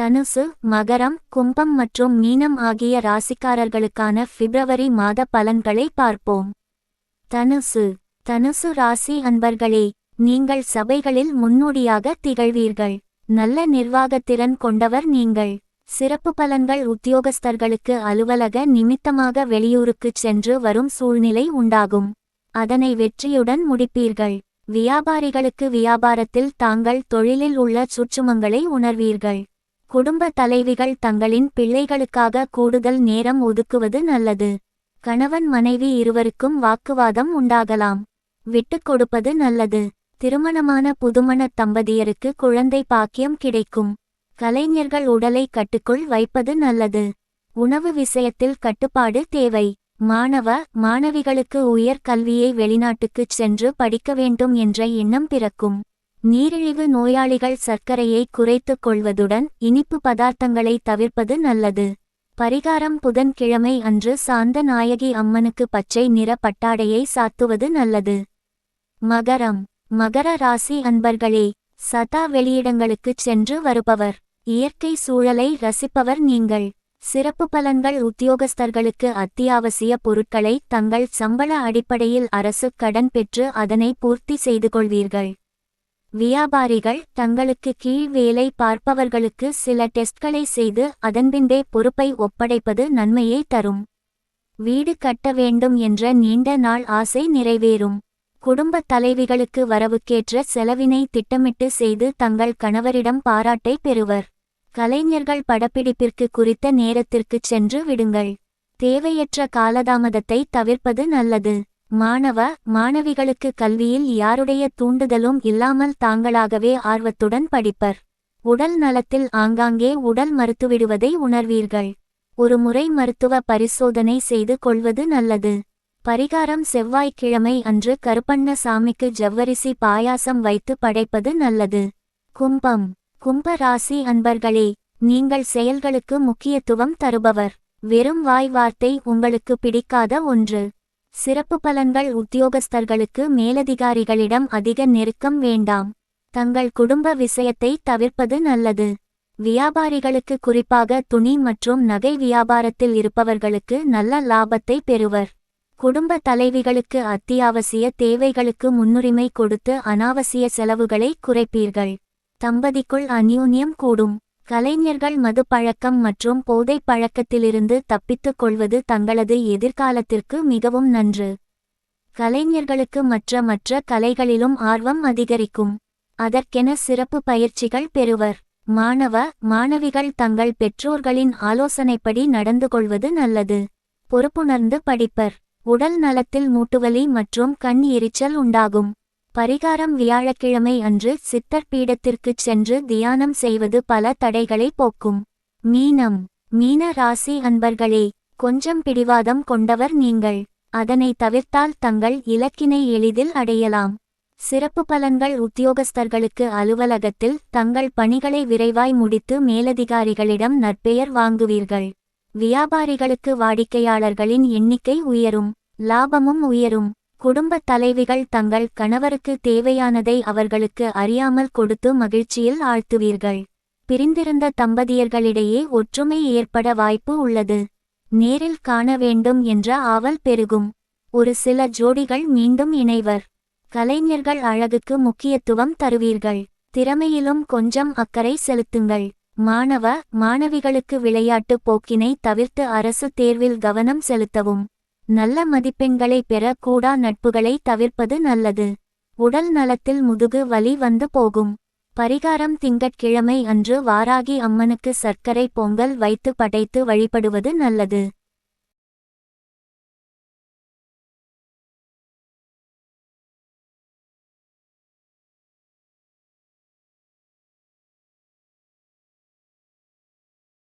தனுசு மகரம் கும்பம் மற்றும் மீனம் ஆகிய ராசிக்காரர்களுக்கான பிப்ரவரி மாத பலன்களை பார்ப்போம். தனுசு தனுசு ராசி அன்பர்களே நீங்கள் சபைகளில் முன்னோடியாக திகழ்வீர்கள். நல்ல நிர்வாகத்திறன் கொண்டவர் நீங்கள். சிறப்பு பலன்கள் உத்தியோகஸ்தர்களுக்கு அலுவலக நிமித்தமாக வெளியூருக்குச் சென்று வரும் சூழ்நிலை உண்டாகும். அதனை வெற்றியுடன் முடிப்பீர்கள். வியாபாரிகளுக்கு வியாபாரத்தில் தாங்கள் தொழிலில் உள்ள சுற்றுமங்களை உணர்வீர்கள். குடும்ப தலைவிகள் தங்களின் பிள்ளைகளுக்காக கூடுதல் நேரம் ஒதுக்குவது நல்லது. கணவன் மனைவி இருவருக்கும் வாக்குவாதம் உண்டாகலாம். விட்டுக் கொடுப்பது நல்லது. திருமணமான புதுமண தம்பதியருக்கு குழந்தை பாக்கியம் கிடைக்கும். கலைஞர்கள் உடலை கட்டுக்குள் வைப்பது நல்லது. உணவு விஷயத்தில் கட்டுப்பாடு தேவை. மாணவ மாணவிகளுக்கு உயர் கல்வியை வெளிநாட்டுக்குச் சென்று படிக்க வேண்டும் என்ற எண்ணம் பிறக்கும். நீரிழிவு நோயாளிகள் சர்க்கரையை குறைத்துக் கொள்வதுடன் இனிப்பு பதார்த்தங்களை தவிர்ப்பது நல்லது. பரிகாரம் புதன்கிழமை அன்று சாந்த நாயகி அம்மனுக்கு பச்சை நிற பட்டாடையை சாத்துவது நல்லது. மகரம். மகர ராசி அன்பர்களே சதா வெளியிடங்களுக்குச் சென்று வருபவர். இயற்கை சூழலை ரசிப்பவர் நீங்கள். சிறப்பு பலன்கள் உத்தியோகஸ்தர்களுக்கு அத்தியாவசிய பொருட்களை தங்கள் சம்பள அடிப்படையில் அரசு கடன் பெற்று அதனை பூர்த்தி செய்து கொள்வீர்கள். வியாபாரிகள் தங்களுக்கு கீழ் வேலை பார்ப்பவர்களுக்கு சில டெஸ்ட்களை செய்து அதன்பின்பே பொறுப்பை ஒப்படைப்பது நன்மையை தரும். வீடு கட்ட வேண்டும் என்ற நீண்ட நாள் ஆசை நிறைவேறும். குடும்பத் தலைவிகளுக்கு வரவுக்கேற்ற செலவினை திட்டமிட்டு செய்து தங்கள் கணவரிடம் பாராட்டை பெறுவர். கலைஞர்கள் படப்பிடிப்பிற்கு குறித்த நேரத்திற்குச் சென்று விடுங்கள். தேவையற்ற காலதாமதத்தை தவிர்ப்பது நல்லது. மாணவ மாணவிகளுக்கு கல்வியில் யாருடைய தூண்டுதலும் இல்லாமல் தாங்களாகவே ஆர்வத்துடன் படிப்பர். உடல் நலத்தில் ஆங்காங்கே உடல் மறுத்துவிடுவதை உணர்வீர்கள். ஒரு முறை மருத்துவ பரிசோதனை செய்து கொள்வது நல்லது. பரிகாரம் செவ்வாய்க்கிழமை அன்று கருப்பண்ண சாமிக்கு ஜவ்வரிசி பாயாசம் வைத்து படைப்பது நல்லது. கும்பம். கும்ப ராசி அன்பர்களே நீங்கள் செயல்களுக்கு முக்கியத்துவம் தருபவர். வெறும் வாய் வார்த்தை உங்களுக்கு பிடிக்காத ஒன்று. சிறப்பு பலன்கள் உத்தியோகஸ்தர்களுக்கு மேலதிகாரிகளிடம் அதிக நெருக்கம் வேண்டாம். தங்கள் குடும்ப விஷயத்தை தவிர்ப்பது நல்லது. வியாபாரிகளுக்கு குறிப்பாக துணி மற்றும் நகை வியாபாரத்தில் இருப்பவர்களுக்கு நல்ல லாபத்தை பெறுவர். குடும்ப தலைவிகளுக்கு அத்தியாவசிய தேவைகளுக்கு முன்னுரிமை கொடுத்து அனாவசிய செலவுகளை குறைப்பீர்கள். தம்பதிக்குள் அந்யூன்யம் கூடும். கலைஞர்கள் மது பழக்கம் மற்றும் போதை பழக்கத்திலிருந்து தப்பித்துக் கொள்வது தங்களது எதிர்காலத்திற்கு மிகவும் நன்று. கலைஞர்களுக்கு மற்ற மற்ற கலைகளிலும் ஆர்வம் அதிகரிக்கும். அதற்கென சிறப்பு பயிற்சிகள் பெறுவர். மாணவ மாணவிகள் தங்கள் பெற்றோர்களின் ஆலோசனைப்படி நடந்து கொள்வது நல்லது. பொறுப்புணர்ந்து படிப்பர். உடல் நலத்தில் மூட்டுவலி மற்றும் கண் எரிச்சல் உண்டாகும். பரிகாரம் வியாழக்கிழமை அன்று சித்தர் பீடத்திற்குச் சென்று தியானம் செய்வது பல தடைகளை போக்கும். மீனம். மீன ராசி அன்பர்களே கொஞ்சம் பிடிவாதம் கொண்டவர் நீங்கள். அதனை தவிர்த்தால் தங்கள் இலக்கினை எளிதில் அடையலாம். சிறப்பு பலன்கள் உத்தியோகஸ்தர்களுக்கு அலுவலகத்தில் தங்கள் பணிகளை விரைவாய் முடித்து மேலதிகாரிகளிடம் நற்பெயர் வாங்குவீர்கள். வியாபாரிகளுக்கு வாடிக்கையாளர்களின் எண்ணிக்கை உயரும். லாபமும் உயரும். குடும்பத் தலைவிகள் தங்கள் கணவருக்கு தேவையானதை அவர்களுக்கு அறியாமல் கொடுத்து மகிழ்ச்சியில் ஆழ்த்துவீர்கள். பிரிந்திருந்த தம்பதியர்களிடையே ஒற்றுமை ஏற்பட வாய்ப்பு உள்ளது. நேரில் காண வேண்டும் என்ற ஆவல் பெருகும். ஒரு சில ஜோடிகள் மீண்டும் இணைவர். கலைஞர்கள் அழகுக்கு முக்கியத்துவம் தருவீர்கள். திறமையிலும் கொஞ்சம் அக்கறை செலுத்துங்கள். மாணவ மாணவிகளுக்கு விளையாட்டு போக்கினை தவிர்த்து அரசு தேர்வில் கவனம் செலுத்தவும். நல்ல மதிப்பெண்களை பெற கூடா நட்புகளை தவிர்ப்பது நல்லது. உடல் நலத்தில் முதுகு வலி வந்து போகும். பரிகாரம் திங்கட்கிழமை அன்று வாராகி அம்மனுக்கு சர்க்கரை பொங்கல் வைத்து படைத்து வழிபடுவது நல்லது.